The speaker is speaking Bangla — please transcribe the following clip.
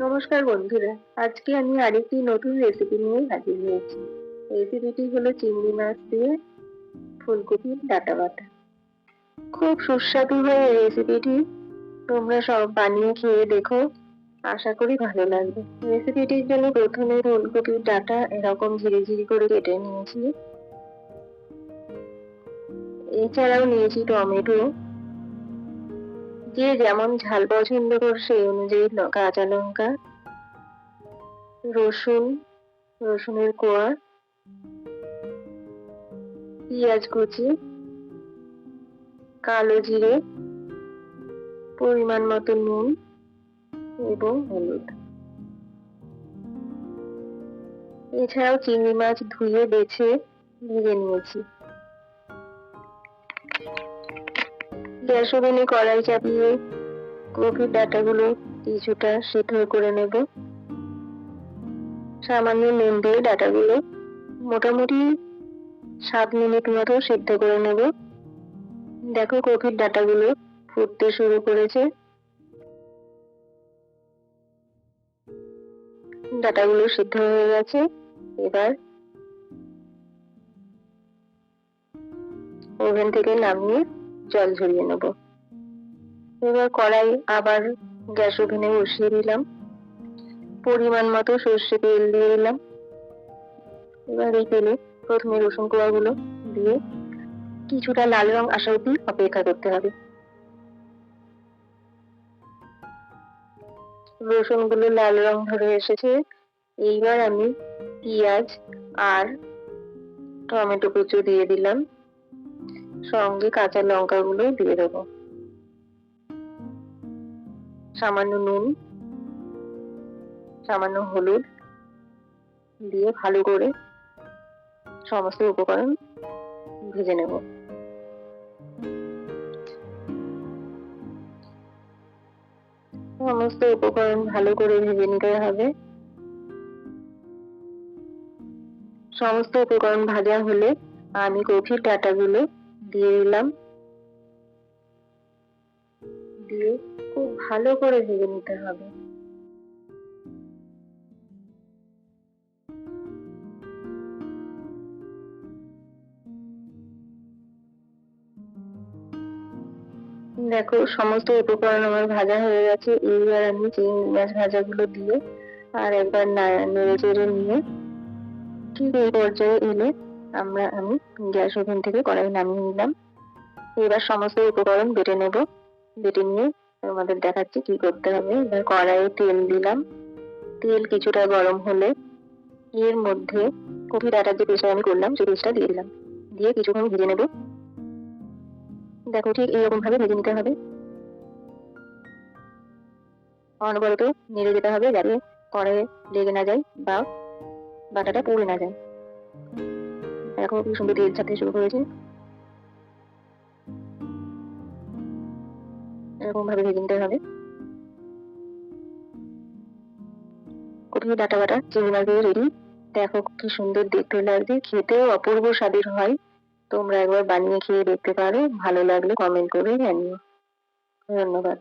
নমস্কার বন্ধুরা, আজকে আমি আরেকটি নতুন রেসিপি নিয়ে হাজির হয়েছি। রেসিপিটি হলো চিংড়ি মাছ দিয়ে ফুলকপির ডাটা বাটা। খুব সুস্বাদু হয় এই রেসিপিটি তোমরা সব বানিয়ে খেয়ে দেখো, আশা করি ভালো লাগবে। রেসিপিটির জন্য প্রথমে ফুলকপির ডাটা এরকম ঝিরি ঝিরি করে কেটে নিয়েছি। এছাড়াও নিয়েছি টমেটো। যে যেমন ঝাল পছন্দ কর, সেই অনুযায়ী কাঁচা লঙ্কা, রসুন, রসুনের কোয়া, পেঁয়াজ কুচি, কালো জিরে, পরিমাণ মতো নুন এবং হলুদ। এছাড়াও চিংড়ি মাছ ধুয়ে বেছে ভেজে নিয়েছি। গ্যাস ওভেনে কড়াই চাপিয়ে কপির ডাটাগুলো কিছুটা সেদ্ধ করে নেব। সামান্য নুন দিয়ে ডাটাগুলো মোটামুটি সাত মিনিট মতো সেদ্ধ করে নেব। দেখো কপির ডাটাগুলো ফুটতে শুরু করেছে। ডাটাগুলো সিদ্ধ হয়ে গেছে। এবার ওভেন থেকে নামিয়ে জল ঝরিয়ে নেব। এবার কড়াই আবার গ্যাস ওভেনে বসিয়ে দিলাম। পরিমাণ মতো সর্ষে তেল দিয়ে দিলাম। এবার এই তেলে প্রথমে রসুন কোয়াগুলো দিয়ে কিছুটা লাল রং আসা অব্দি অপেক্ষা করতে হবে। রসুনগুলো লাল রং ধরে এসেছে। এইবার আমি পেঁয়াজ আর টমেটো কুচো দিয়ে দিলাম। সঙ্গে কাঁচা লঙ্কাগুলো দিয়ে দেবো। সামান্য নুন, সামান্য হলুদ দিয়ে ভালো করে সমস্ত উপকরণ ভেজে নেব। সমস্ত উপকরণ ভালো করে ভেজে নিতে হবে। সমস্ত উপকরণ ভাজা হলে আমি কফির ডাটাগুলো দিয়ে দিলাম। দিয়ে খুব ভালো করে ভেজে নিতে হবে। দেখো, সমস্ত উপকরণ আমার ভাজা হয়ে গেছে। এইবার আমি চিংড়ি মাছ ভাজাগুলো দিয়ে আর একবার নেড়ে চেড়ে নিয়ে ঠিক এই পর্যায়ে এলে আমরা, আমি গ্যাস ওভেন থেকে কড়াই নামিয়ে নিলাম। এবার সমস্ত উপকরণ বেটে নেব। বেটে নিয়ে তোমাদের দেখাচ্ছি কি করতে হবে। এবার কড়াইয়ে তেল দিলাম। তেল কিছুটা গরম হলে এর মধ্যে কফি ডাটার যে পেস্টটা আমি করলাম, সেই পেস্টটা দিয়ে দিলাম। দিয়ে কিছুক্ষণ ভেজে নেব। দেখো ঠিক এইরকম ভাবে ভেজে নিতে হবে। অনবরত নেড়ে যেতে হবে যাতে কড়াইয়ে লেগে না যায় বা বাটাটা পুড়ে না যায়। দেখো কি সুন্দর শুরু করেছে এরকম ভাবে হবে। কঠিন ডাটা বাটা চিংড়ি মাছ দিয়ে রেডি দেখো কি সুন্দর দেখতে লাগছে। খেতেও অপূর্ব স্বাদের হয়। তোমরা একবার বানিয়ে খেয়ে দেখতে পারো। ভালো লাগলে কমেন্ট করে জানিও। ধন্যবাদ।